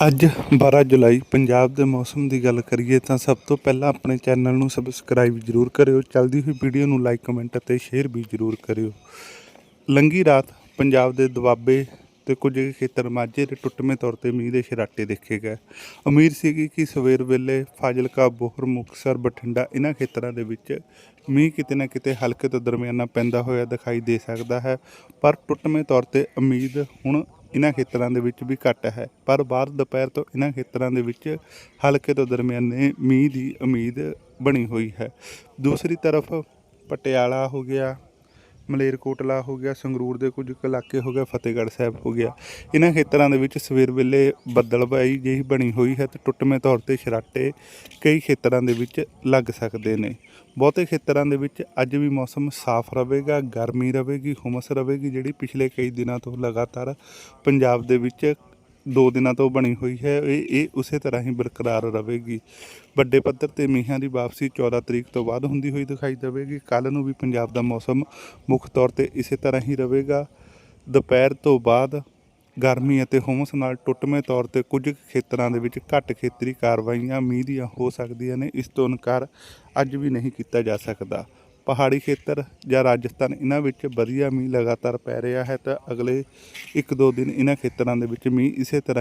ਅੱਜ 12 ਜੁਲਾਈ, ਪੰਜਾਬ ਦੇ ਮੌਸਮ ਦੀ ਗੱਲ ਕਰੀਏ ਤਾਂ ਸਭ ਤੋਂ ਪਹਿਲਾਂ ਆਪਣੇ ਚੈਨਲ ਨੂੰ ਸਬਸਕ੍ਰਾਈਬ ਜ਼ਰੂਰ ਕਰਿਓ, ਚੱਲਦੀ ਹੋਈ ਵੀਡੀਓ ਨੂੰ ਲਾਈਕ ਕਮੈਂਟ ਅਤੇ ਸ਼ੇਅਰ ਵੀ ਜ਼ਰੂਰ ਕਰਿਓ। ਲੰਗੀ ਰਾਤ ਪੰਜਾਬ ਦੇ ਦੁਆਬੇ ਤੇ ਕੁਝ ਖੇਤਰ ਮਾਝੇ ਦੇ ਟੁੱਟਵੇਂ ਤੌਰ ਤੇ ਮੀਂਹ ਦੇ ਛਰਾਟੇ ਦੇਖੇ ਗਏ। ਉਮੀਦ ਸੀਗੀ ਕਿ ਸਵੇਰ ਵੇਲੇ ਫਾਜ਼ਿਲਕਾ, ਬੋਹਰ, ਮੁਕਤਸਰ, ਬਠਿੰਡਾ ਇਹਨਾਂ ਖੇਤਰਾਂ ਦੇ ਵਿੱਚ ਮੀਂਹ ਕਿਤੇ ਨਾ ਕਿਤੇ ਹਲਕੇ ਤੋਂ ਦਰਮਿਆਨਾ ਪੈਂਦਾ ਹੋਇਆ ਦਿਖਾਈ ਦੇ ਸਕਦਾ ਹੈ, ਪਰ ਟੁੱਟਵੇਂ ਤੌਰ ਤੇ ਉਮੀਦ ਹੁਣ ਇਹਨਾਂ ਖੇਤਰਾਂ ਦੇ ਵਿੱਚ ਵੀ ਘੱਟ ਹੈ। ਪਰ ਬਾਅਦ ਦੁਪਹਿਰ ਤੋਂ ਇਹਨਾਂ ਖੇਤਰਾਂ ਦੇ ਵਿੱਚ ਹਲਕੇ ਤੋਂ ਦਰਮਿਆਨੇ ਮੀਂਹ ਦੀ ਉਮੀਦ ਬਣੀ ਹੋਈ ਹੈ। ਦੂਸਰੀ ਤਰਫ ਪਟਿਆਲਾ ਹੋ ਗਿਆ ਮਲੇਰਕੋਟਲਾ ਹੋ ਗਿਆ, ਸੰਗਰੂਰ ਦੇ ਕੁਝ ਕੁ ਇਲਾਕੇ ਹੋ ਗਿਆ ਫਤਿਹਗੜ੍ਹ ਸਾਹਿਬ ਹੋ ਗਿਆ। ਇਹਨਾਂ ਖੇਤਰਾਂ ਦੇ ਵਿੱਚ ਸਵੇਰ ਵੇਲੇ ਬੱਦਲਬਾਈ ਜਿਹੀ ਬਣੀ ਹੋਈ ਹੈ ਤੇ ਟੁੱਟਵੇਂ ਤੌਰ ਤੇ ਛਰਾਟੇ ਕਈ ਖੇਤਰਾਂ ਦੇ ਵਿੱਚ ਲੱਗ ਸਕਦੇ ਨੇ। ਬਹੁਤੇ ਖੇਤਰਾਂ ਦੇ ਵਿੱਚ ਅੱਜ ਵੀ ਮੌਸਮ ਸਾਫ਼ ਰਹੇਗਾ, ਗਰਮੀ ਰਹੇਗੀ, ਹੁਮਸ ਰਹੇਗੀ, ਜਿਹੜੀ ਪਿਛਲੇ ਕਈ ਦਿਨਾਂ ਤੋਂ ਲਗਾਤਾਰ ਪੰਜਾਬ ਦੇ ਵਿੱਚ ਦੋ ਦਿਨਾਂ ਤੋਂ ਬਣੀ ਹੋਈ ਹੈ, ਇਹ ਇਹ ਉਸੇ ਤਰ੍ਹਾਂ ਹੀ ਬਰਕਰਾਰ ਰਹੇਗੀ। ਵੱਡੇ ਪੱਧਰ ਤੇ ਮੀਂਹਾਂ ਦੀ ਵਾਪਸੀ 14 ਤਰੀਕ ਤੋਂ ਬਾਅਦ ਹੁੰਦੀ ਹੋਈ ਦਿਖਾਈ ਦੇਵੇਗੀ। ਕੱਲ ਨੂੰ ਵੀ ਪੰਜਾਬ ਦਾ ਮੌਸਮ ਮੁੱਖ ਤੌਰ ਤੇ ਇਸੇ ਤਰ੍ਹਾਂ ਹੀ ਰਹੇਗਾ। ਦੁਪਹਿਰ ਤੋਂ ਬਾਅਦ ਗਰਮੀ ਅਤੇ ਹੁਮਸ ਨਾਲ ਟੁੱਟਵੇਂ ਤੌਰ ਤੇ ਕੁਝ ਕੁ ਖੇਤਰਾਂ ਦੇ ਵਿੱਚ ਘੱਟ ਖੇਤਰੀ ਕਾਰਵਾਈਆਂ ਮੀਂਹ ਦੀਆਂ ਹੋ ਸਕਦੀਆਂ ਨੇ। ਇਸ ਤੋਂ ਇਨਕਾਰ ਅੱਜ ਵੀ ਨਹੀਂ ਕੀਤਾ ਜਾ ਸਕਦਾ। ਪਹਾੜੀ ਖੇਤਰ ਜਾਂ ਰਾਜਸਥਾਨ, ਇਹਨਾਂ ਵਿੱਚ ਵਧੀਆ ਮੀਂਹ ਲਗਾਤਾਰ ਪੈ ਰਿਹਾ ਹੈ ਤਾਂ ਅਗਲੇ ਇੱਕ ਦੋ ਦਿਨ ਇਹਨਾਂ ਖੇਤਰਾਂ ਦੇ ਵਿੱਚ ਮੀਂਹ ਇਸੇ ਤਰ੍ਹਾਂ